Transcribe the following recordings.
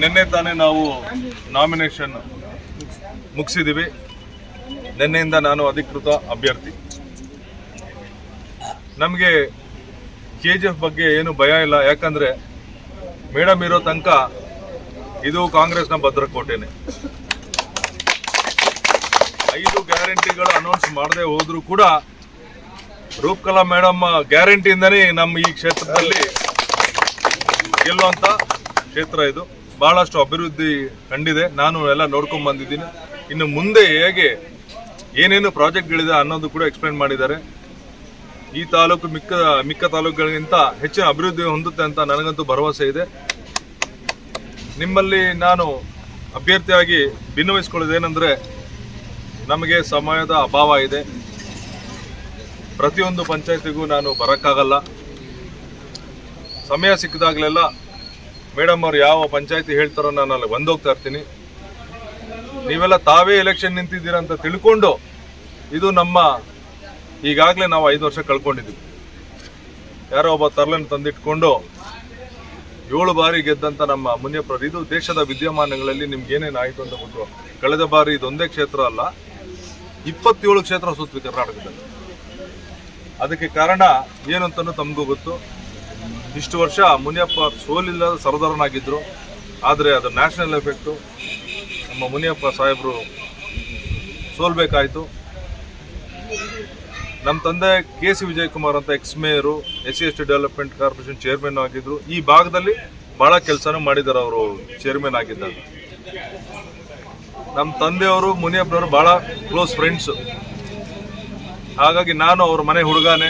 ನಿನ್ನೆ ತಾನೇ ನಾವು ನಾಮಿನೇಷನ್ ಮುಗಿಸಿದ್ದೀವಿ. ನಿನ್ನೆಯಿಂದ ನಾನು ಅಧಿಕೃತ ಅಭ್ಯರ್ಥಿ. ನಮಗೆ ಕೆ ಜಿ ಎಫ್ ಬಗ್ಗೆ ಏನು ಭಯ ಇಲ್ಲ. ಯಾಕಂದರೆ ಮೇಡಮ್ ಇರೋ ತನಕ ಇದು ಕಾಂಗ್ರೆಸ್ನ ಭದ್ರಕೋಟೆನೆ. ಐದು ಗ್ಯಾರಂಟಿಗಳು ಅನೌನ್ಸ್ ಮಾಡದೆ ಹೋದರೂ ಕೂಡ ರೂಪ್ಕಲಾ ಮೇಡಮ್ ಗ್ಯಾರಂಟಿಯಿಂದನೇ ನಮ್ಮ ಈ ಕ್ಷೇತ್ರದಲ್ಲಿ ಗೆಲ್ಲುವಂತ ಕ್ಷೇತ್ರ ಇದು. ಬಹಳಷ್ಟು ಅಭಿವೃದ್ಧಿ ಕಂಡಿದೆ. ನಾನು ಎಲ್ಲ ನೋಡ್ಕೊಂಡ್ ಬಂದಿದ್ದೀನಿ. ಇನ್ನು ಮುಂದೆ ಹೇಗೆ ಏನೇನು ಪ್ರಾಜೆಕ್ಟ್ಗಳಿದೆ ಅನ್ನೋದು ಕೂಡ ಎಕ್ಸ್ಪ್ಲೈನ್ ಮಾಡಿದ್ದಾರೆ. ಈ ತಾಲೂಕು ಮಿಕ್ಕ ಮಿಕ್ಕ ತಾಲೂಕುಗಳಿಗಿಂತ ಹೆಚ್ಚಿನ ಅಭಿವೃದ್ಧಿ ಹೊಂದುತ್ತೆ ಅಂತ ನನಗಂತೂ ಭರವಸೆ ಇದೆ. ನಿಮ್ಮಲ್ಲಿ ನಾನು ಅಭ್ಯರ್ಥಿಯಾಗಿ ಭಿನ್ನವಹಿಸ್ಕೊಳ್ಳೋದೇನೆಂದರೆ ನಮಗೆ ಸಮಯದ ಅಭಾವ ಇದೆ. ಪ್ರತಿಯೊಂದು ಪಂಚಾಯತಿಗೂ ನಾನು ಬರೋಕ್ಕಾಗಲ್ಲ. ಸಮಯ ಸಿಕ್ಕಿದಾಗಲೆಲ್ಲ ಮೇಡಮ್ ಅವ್ರು ಯಾವ ಪಂಚಾಯತಿ ಹೇಳ್ತಾರೋ ನಾನು ಅಲ್ಲಿ ಬಂದೋಗ್ತಾ ಇರ್ತೀನಿ. ನೀವೆಲ್ಲ ತಾವೇ ಎಲೆಕ್ಷನ್ ನಿಂತಿದ್ದೀರಾ ಅಂತ ತಿಳ್ಕೊಂಡು ಇದು ನಮ್ಮ ಈಗಾಗಲೇ ನಾವು ಐದು ವರ್ಷ ಕಳ್ಕೊಂಡಿದ್ದೀವಿ. ಯಾರೋ ಒಬ್ಬ ತರಲನ್ನು ತಂದಿಟ್ಕೊಂಡು ಏಳು ಬಾರಿ ಗೆದ್ದಂಥ ನಮ್ಮ ಮುನಿಯಪ್ಪರ ಇದು ದೇಶದ ವಿದ್ಯಮಾನಗಳಲ್ಲಿ ನಿಮ್ಗೆ ಏನೇನು ಆಯಿತು ಅಂತ ಗೊತ್ತು. ಕಳೆದ ಬಾರಿ ಇದೊಂದೇ ಕ್ಷೇತ್ರ ಅಲ್ಲ, ಇಪ್ಪತ್ತೇಳು ಕ್ಷೇತ್ರ ಸುತ್ತವಿ ಕರ್ನಾಟಕದಲ್ಲಿ. ಅದಕ್ಕೆ ಕಾರಣ ಏನು ತಮಗೂ ಗೊತ್ತು. ಇಷ್ಟು ವರ್ಷ ಮುನಿಯಪ್ಪ ಸೋಲಿಲ್ಲದ ಸರದಾರನಾಗಿದ್ದರು ಆದರೆ ಅದು ನ್ಯಾಷನಲ್ ಎಫೆಕ್ಟು. ನಮ್ಮ ಮುನಿಯಪ್ಪ ಸಾಹೇಬರು ಸೋಲ್ಬೇಕಾಯಿತು. ನಮ್ಮ ತಂದೆ ಕೆ ಸಿ ವಿಜಯಕುಮಾರ್ ಅಂತ ex mayor S C S T development corporation chairman ಆಗಿದ್ರು. ಈ ಭಾಗದಲ್ಲಿ ಭಾಳ ಕೆಲಸನೂ ಮಾಡಿದ್ದಾರೆ ಅವರು ಚೇರ್ಮನ್ ಆಗಿದ್ದಾಗ. ನಮ್ಮ ತಂದೆಯವರು, ಮುನಿಯಪ್ಪನವರು ಭಾಳ ಕ್ಲೋಸ್ ಫ್ರೆಂಡ್ಸು ಹಾಗಾಗಿ ನಾನು ಅವ್ರ ಮನೆ ಹುಡುಗಾನೆ.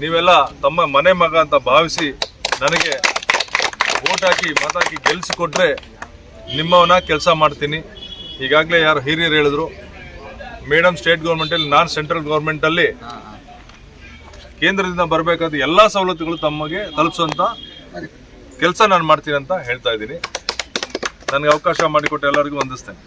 ನೀವೆಲ್ಲ ತಮ್ಮ ಮನೆ ಮಗ ಅಂತ ಭಾವಿಸಿ ನನಗೆ ಓಟ್ ಹಾಕಿ, ಮತ ಹಾಕಿ ಗೆಲ್ಲಿಸಿಕೊಟ್ರೆ ನಿಮ್ಮವನ್ನ ಕೆಲಸ ಮಾಡ್ತೀನಿ. ಈಗಾಗಲೇ ಯಾರು ಹಿರಿಯರು ಹೇಳಿದ್ರು, ಮೇಡಮ್ ಸ್ಟೇಟ್ ಗೌರ್ಮೆಂಟಲ್ಲಿ ನಾನು ಸೆಂಟ್ರಲ್ ಗೌರ್ಮೆಂಟಲ್ಲಿ ಕೇಂದ್ರದಿಂದ ಬರಬೇಕಾದ ಎಲ್ಲ ಸವಲತ್ತುಗಳು ತಮಗೆ ತಲುಪಿಸುವಂತ ಕೆಲಸ ನಾನು ಮಾಡ್ತೀನಿ ಅಂತ ಹೇಳ್ತಾ ಇದ್ದೀನಿ. ನನಗೆ ಅವಕಾಶ ಮಾಡಿಕೊಟ್ಟು ಎಲ್ಲರಿಗೂ ವಂದಿಸ್ತೇನೆ.